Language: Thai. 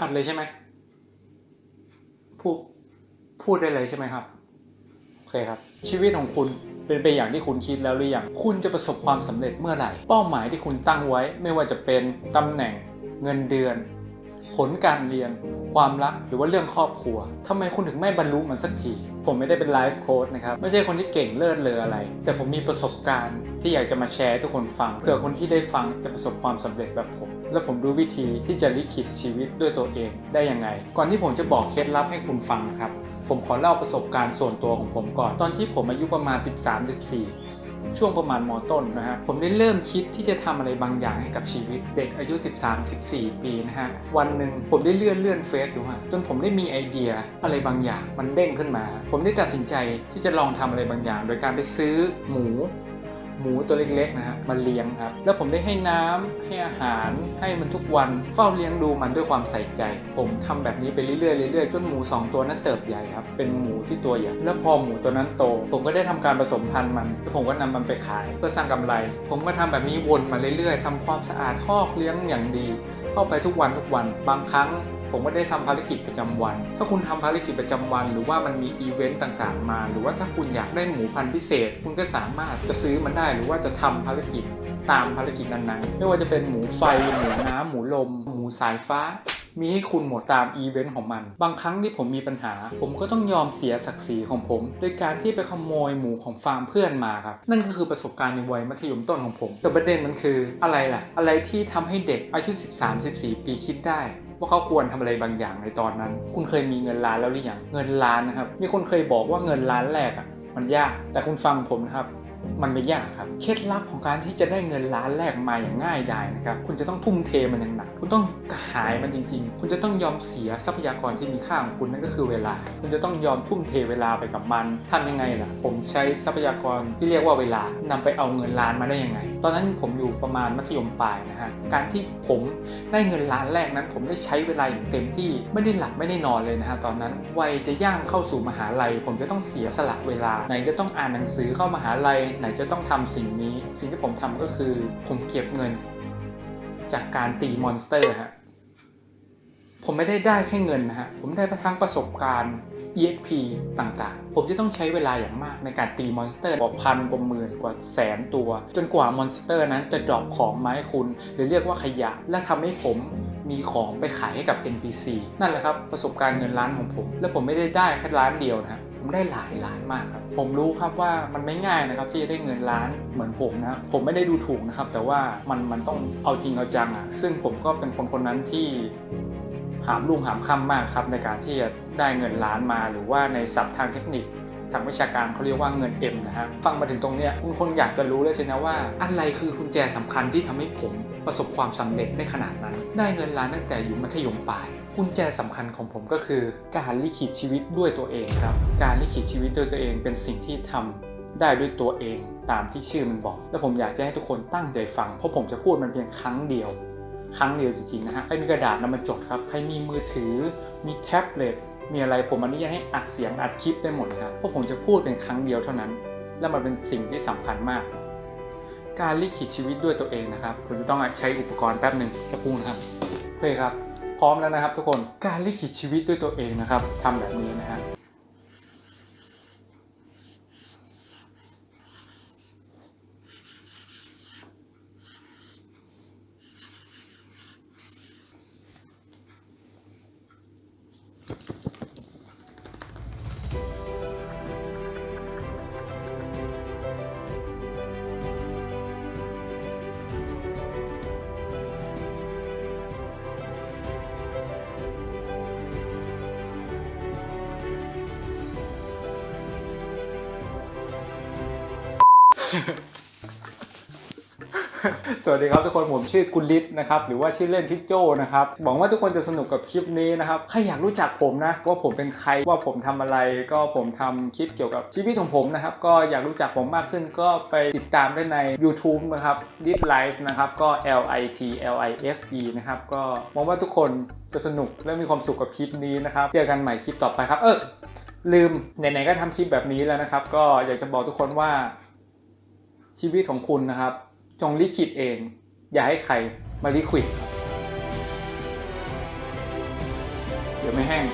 อัดเลยใช่ไหมพูดพูดได้เลยใช่ไหมครับโอเคครับ ชีวิตของคุณเป็นไปอย่างที่คุณคิดแล้วหรือยังคุณจะประสบความสำเร็จเมื่อไหร่ เป้าหมายที่คุณตั้งไว้ ไม่ว่าจะเป็นตำแหน่งเงินเดือน ผลการเรียน ความรักหรือว่าเรื่องครอบครัวทำไมคุณถึงไม่บรรลุมันสักที ผมไม่ได้เป็นไลฟ์โค้ดนะครับ ไม่ใช่คนที่เก่งเลิศเลออะไร แต่ผมมีประสบการณ์ที่อยากจะมาแชร์ให้ทุกคนฟังเผื่อคนที่ได้ฟังจะประสบความสำเร็จแบบผม และผมรู้วิธีที่จะลิขิตชีวิตด้วยตัวเองได้ยังไง ก่อนที่ผมจะบอกเคล็ดลับให้คุณฟังนะครับ ผมขอเล่าประสบการณ์ส่วนตัวของผมก่อน ตอนที่ผมอายุประมาณ 13-14ช่วงประมาณมต้นนะฮะผมได้เริ่มคิดที่จะทำอะไรบางอย่างให้กับชีวิตเด็กอายุ 13-14 ปีนะฮะวันหนึ่งผมได้เลื่อนเลื่อนเฟซดูฮะจนผมได้มีไอเดียอะไรบางอย่างมันเด้งขึ้นมา ผมได้ตัดสินใจที่จะลองทำอะไรบางอย่าง โดยการไปซื้อหมู หมูตัวเล็กๆนะฮะมาเลี้ยงครับ แล้วผมได้ให้น้ำให้อาหารให้มันทุกวันเฝ้าเลี้ยงดูมันด้วยความใส่ใจ ผมทำแบบนี้ไปเรื่อยๆเรื่อยๆจนหมู 2 ตัวนั้นเติบใหญ่ครับเป็นหมูที่ตัวใหญ่แล้วพอหมูตัวนั้นโต ผมก็ได้ทำการผสมพันธุ์มันแล้วผมก็นำมันไปขายเพื่อสร้างกำไร ผมก็ทำแบบนี้วนมาเรื่อยๆทำความสะอาดคอกเลี้ยงอย่างดี เข้าไปทุกวันทุกวันบางครั้ง ผมก็ได้ทำภารกิจประจำวัน ถ้าคุณทำภารกิจประจำวัน หรือว่ามันมีอีเวนต์ต่างๆ มา หรือว่าถ้าคุณอยากได้หมูพันธุ์พิเศษ คุณก็สามารถจะซื้อมันได้ หรือว่าจะทำภารกิจตามภารกิจนั้นๆ ไม่ว่าจะเป็นหมูไฟ หมูน้ำหมูลม หมูสายฟ้า มีให้คุณหมดตามอีเวนต์ของมัน บางครั้งที่ผมมีปัญหา ผมก็ต้องยอมเสียศักดิ์ศรีของผม โดยการที่ไปขโมยหมูของฟาร์มเพื่อนมาครับ นั่นก็คือประสบการณ์ในวัยมัธยมต้นของผม แต่ประเด็นมันคืออะไรล่ะ อะไรที่ทำให้เด็กอายุ 13-14 ปีคิดได้ ว่าเขาควรทำอะไรบางอย่างในตอนนั้น คุณเคยมีเงินล้านแล้วหรือยังเงินล้านนะครับ มีคนเคยบอกว่าเงินล้านแรกอะมันยากแต่คุณฟังผมนะครับมันไม่ยากครับ เคล็ดลับของการที่จะได้เงินล้านแรกมาอย่างง่ายดายนะครับ คุณจะต้องทุ่มเทมันอย่างหนัก คุณต้องกระหายมันจริง ๆ คุณจะต้องยอมเสียทรัพยากรที่มีค่าของคุณนั่นก็คือเวลา คุณจะต้องยอมทุ่มเทเวลาไปกับมันทำยังไงล่ะ ผมใช้ทรัพยากรที่เรียกว่าเวลานำไปเอาเงินล้านมาได้ยังไงตอนนั้นผมอยู่ประมาณมัธยมปลายนะฮะ การที่ผมได้เงินล้านแรกนั้น ผมได้ใช้เวลาอย่างเต็มที่ไม่ได้หลับไม่ได้นอนเลยนะฮะตอนนั้นวัยจะย่างเข้าสู่มหาลัย ผมจะต้องเสียสละเวลา ไหนจะต้องอ่านหนังสือเข้ามหาลัย ไหนจะต้องทำสิ่งนี้ สิ่งที่ผมทำก็คือผมเก็บเงิน จากการตีมอนสเตอร์ฮะผมไม่ได้ได้แค่เงินนะฮะผมได้ทั้งประสบการณ์ EXP ต่างๆ ผมจะต้องใช้เวลาอย่างมากในการตีมอนสเตอร์กว่าพันกว่าหมื่นกว่าแสนตัว จนกว่ามอนสเตอร์นั้นจะดรอปของมาให้คุณ หรือเรียกว่าขยะ และทำให้ผมมีของไปขายให้กับ NPC นั่นแหละครับประสบการณ์เงินล้านของผม และผมไม่ได้ได้แค่ล้านเดียวนะฮะผมได้หลายล้านมากครับ ผมรู้ครับว่ามันไม่ง่ายนะครับที่จะได้เงินล้านเหมือนผมนะ ผมไม่ได้ดูถูกนะครับ แต่ว่ามันมันต้องเอาจริงเอาจังอะ ซึ่งผมก็เป็นคนคนนั้นที่ หามรุ่งหามค่ำมากครับในการที่จะได้เงินล้านมาหรือว่าในศัพท์ทางเทคนิคทางวิชาการเขาเรียกว่าเงิน M นะฮะฟังมาถึงตรงเนี้ยคุณคงอยากจะรู้เลยสินะว่า อะไรคือกุญแจสำคัญที่ทำให้ผมประสบความสำเร็จได้ขนาดนั้น ได้เงินล้านตั้งแต่อยู่มัธยมปลายกุญแจสำคัญของผมก็คือ การลิขิตชีวิตด้วยตัวเองครับ การลิขิตชีวิตด้วยตัวเองเป็นสิ่งที่ทำได้ด้วยตัวเองตามที่ชื่อมันบอก และผมอยากจะให้ทุกคนตั้งใจฟัง เพราะผมจะพูดมันเพียงครั้งเดียว ครั้งเดียวจริงๆนะฮะใครมีกระดาษนำมาจดครับ ใครมีมือถือ มีแท็บเล็ต มีอะไรผมอนุญาตให้อัดเสียงอัดคลิปได้หมดเลยครับเพราะผมจะพูดเป็นครั้งเดียวเท่านั้น และมันเป็นสิ่งที่สำคัญมาก การลิขิตชีวิตด้วยตัวเองนะครับผมจะต้องใช้อุปกรณ์แป๊บหนึ่งสักครู่นะครับโอเคครับ พร้อมแล้วนะครับ ทุกคน การลิขิตชีวิตด้วยตัวเองนะครับทำแบบนี้นะฮะ สวัสดีครับทุกคนผมชื่อกุณลิตนะครับหรือว่าชื่อเล่นชื่อโจนะครับหวังว่าทุกคนจะสนุกกับคลิปนี้นะครับใครอยากรู้จักผมนะว่าผมเป็นใครว่าผมทำอะไร ก็ผมทำคลิปเกี่ยวกับชีวิตของผมนะครับก็อยากรู้จักผมมากขึ้นก็ไปติดตามได้ใน YouTube นะครับ Lit Life นะครับก็ L I T L I F E นะครับก็หวังว่าทุกคนจะสนุกและมีความสุขกับคลิปนี้นะครับเจอกันใหม่คลิปต่อไปครับเออลืมไหนๆก็ทำคลิปแบบนี้แล้วนะครับก็อยากจะบอกทุกคนว่า ชีวิตของคุณนะครับ จงลิขิตเอง อย่าให้ใครมาลิขิตครับเดี๋ยวไม่แห้ง